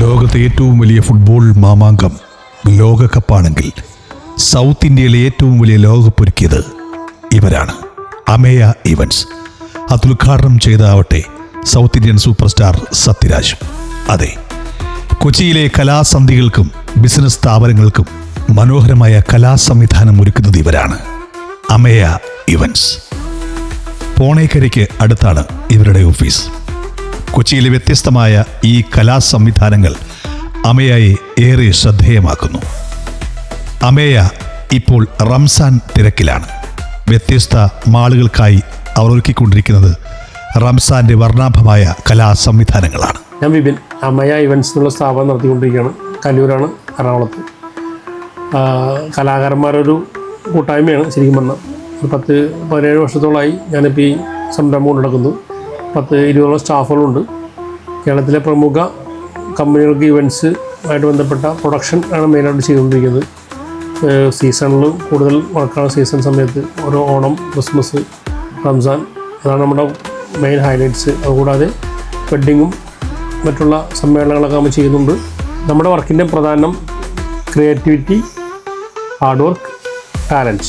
ലോകത്തെ ഏറ്റവും വലിയ ഫുട്ബോൾ മാമാങ്കം ലോകകപ്പാണെങ്കിൽ സൗത്ത് ഇന്ത്യയിലെ ഏറ്റവും വലിയ ലോകകപ്പ് ഒരുക്കിയത് ഇവരാണ്. അമേയ ഇവൻസ്. അത് ഉദ്ഘാടനം ചെയ്താവട്ടെ south Indian super star Sathyaraj. അതെ കൊച്ചിയിലെ കലാസന്ധികൾക്കും ബിസിനസ് സ്ഥാപനങ്ങൾക്കും മനോഹരമായ കലാ സംവിധാനം ഒരുക്കുന്നത് ഇവരാണ്. അമേയ ഇവൻസ്. പോണേക്കരയ്ക്ക് അടുത്താണ് ഇവരുടെ ഓഫീസ്. കൊച്ചിയിലെ വ്യത്യസ്തമായ ഈ കലാ സംവിധാനങ്ങൾ അമയായി ഏറെ ശ്രദ്ധേയമാക്കുന്നു. അമേയ ഇപ്പോൾ റംസാൻ തിരക്കിലാണ്. വ്യത്യസ്ത മാളുകൾക്കായി അവർ ഒരുക്കിക്കൊണ്ടിരിക്കുന്നത് റംസാന്റെ വർണാഭമായ കലാ സംവിധാനങ്ങളാണ് ഞാൻ വിപിൻ അമയ ഇവൻസ് എന്നുള്ള സ്ഥാപനം നടത്തിക്കൊണ്ടിരിക്കുകയാണ്. കല്ലൂരാണ് എറണാകുളത്ത്. കലാകാരന്മാരൊരു കൂട്ടായ്മയാണ് ശരിക്കും പറഞ്ഞാൽ. ഒരു പത്ത് പതിനേഴ് വർഷത്തോളമായി ഞാനിപ്പോൾ ഈ സംരംഭം കൊണ്ട് നടക്കുന്നു പത്ത് ഇരുപതോളം സ്റ്റാഫുകളുണ്ട്. കേരളത്തിലെ പ്രമുഖ കമ്പനികൾക്ക് ഇവന്റ്സ് ആയിട്ട് ബന്ധപ്പെട്ട പ്രൊഡക്ഷൻ ആണ് മെയിനായിട്ട് ചെയ്തുകൊണ്ടിരിക്കുന്നത്. സീസണിൽ കൂടുതൽ വർക്കാണ് സീസൺ സമയത്ത് ഓരോ ഓണം ക്രിസ്മസ് റംസാൻ. അതാണ് നമ്മുടെ മെയിൻ ഹൈലൈറ്റ്സ് അതുകൂടാതെ വെഡ്ഡിങ്ങും മറ്റുള്ള സമ്മേളനങ്ങളൊക്കെ നമ്മൾ ചെയ്യുന്നുണ്ട്. നമ്മുടെ വർക്കിന്റെ പ്രധാനം ക്രിയേറ്റിവിറ്റി ഹാർഡ് വർക്ക് ടാലന്റ്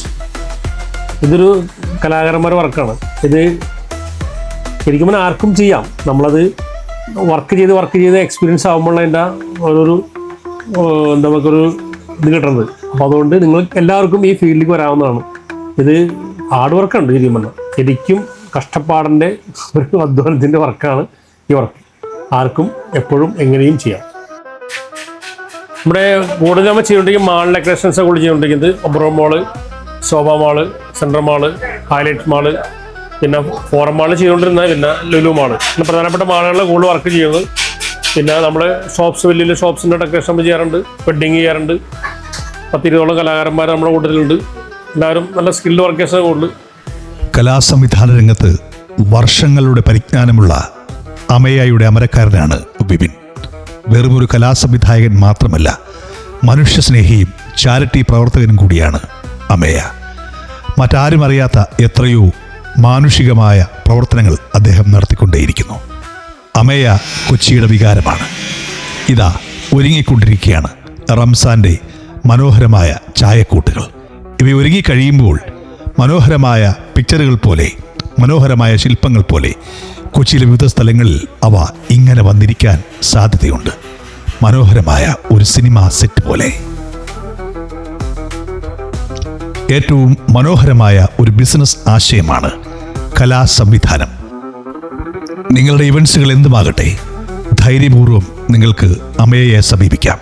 ഇതൊരു കലാകാരന്മാരുടെ വർക്കാണ് ഇത് ശരിക്കും പറഞ്ഞാൽ ആർക്കും ചെയ്യാം. നമ്മളത് വർക്ക് ചെയ്ത് വർക്ക് ചെയ്ത് എക്സ്പീരിയൻസ് ആകുമ്പോഴുള്ള എന്റെ ഓരോരു എന്താ നമുക്കൊരു ഇത് കിട്ടുന്നത്. അപ്പോൾ അതുകൊണ്ട് നിങ്ങൾ എല്ലാവർക്കും ഈ ഫീൽഡിലേക്ക് വരാവുന്നതാണ്. ഇത് ഹാർഡ് വർക്കുണ്ട് ശരിക്കും പറഞ്ഞാൽ. ശരിക്കും കഷ്ടപ്പാടിന്റെ ഒരു അധ്വാനത്തിന്റെ വർക്കാണ് ഈ വർക്ക് ആർക്കും എപ്പോഴും എങ്ങനെയും ചെയ്യാം. നമ്മുടെ കൂടുതൽ നമ്മൾ ചെയ്യുന്നുണ്ടെങ്കിൽ മാൾ ഡെക്കറേഷൻസ് കൂടി ചെയ്തുകൊണ്ടിരിക്കുന്നത്. Oberon mall Sobha mall central mall Hilite mall പിന്നെ ഫോറം മാൾ ചെയ്തുകൊണ്ടിരുന്ന പിന്നെ ലുലു മാൾ പിന്നെ പ്രധാനപ്പെട്ട മാളുകളിൽ കൂടുതൽ വർക്ക് ചെയ്യുന്നത്. പിന്നെ നമ്മൾ ഷോപ്സ് വലിയ വലിയ ഷോപ്സിന്റെ ഡെക്കറേഷൻ ചെയ്യാറുണ്ട്. വെഡ്ഡിങ് ചെയ്യാറുണ്ട്. പത്തിരുപതോളം കലാകാരന്മാർ നമ്മുടെ കൂട്ടത്തിലുണ്ട്. എല്ലാവരും നല്ല സ്കിൽഡ് വർക്കേഴ്സ് കൂടുതൽ. കലാസംവിധാന രംഗത്ത് വർഷങ്ങളുടെ പരിജ്ഞാനമുള്ള അമയായുടെ അമരക്കാരനാണ് വിപിൻ. വെറുമൊരു കലാസംവിധായകൻ മാത്രമല്ല മനുഷ്യസ്നേഹിയും ചാരിറ്റി പ്രവർത്തകനും കൂടിയാണ് അമേയ. മറ്റാരും അറിയാത്ത എത്രയോ മാനുഷികമായ പ്രവർത്തനങ്ങൾ അദ്ദേഹം നടത്തിക്കൊണ്ടേയിരിക്കുന്നു. അമേയ കൊച്ചിയുടെ വികാരമാണ്. ഇതാ ഒരുങ്ങിക്കൊണ്ടിരിക്കുകയാണ് റംസാന്റെ മനോഹരമായ ചായക്കൂട്ടുകൾ. ഇവ ഒരുങ്ങിക്കഴിയുമ്പോൾ മനോഹരമായ പിക്ചറുകൾ പോലെ മനോഹരമായ ശില്പങ്ങൾ പോലെ കൊച്ചിയിലെ വിവിധ സ്ഥലങ്ങളിൽ അവ ഇങ്ങനെ വന്നിരിക്കാൻ സാധ്യതയുണ്ട്. മനോഹരമായ ഒരു സിനിമ സെറ്റ് പോലെ. ഏറ്റവും മനോഹരമായ ഒരു ബിസിനസ് ആശയമാണ് കലാ സംവിധാനം നിങ്ങളുടെ ഇവൻസുകൾ എന്തുമാകട്ടെ ധൈര്യപൂർവം നിങ്ങൾക്ക് അമയയെ സമീപിക്കാം.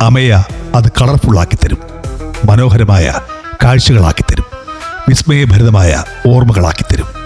അമയ അത് കളർഫുള്ളാക്കി തരും മനോഹരമായ കാഴ്ചകളാക്കി തരും വിസ്മയഭരിതമായ ഓർമ്മകളാക്കി തരും.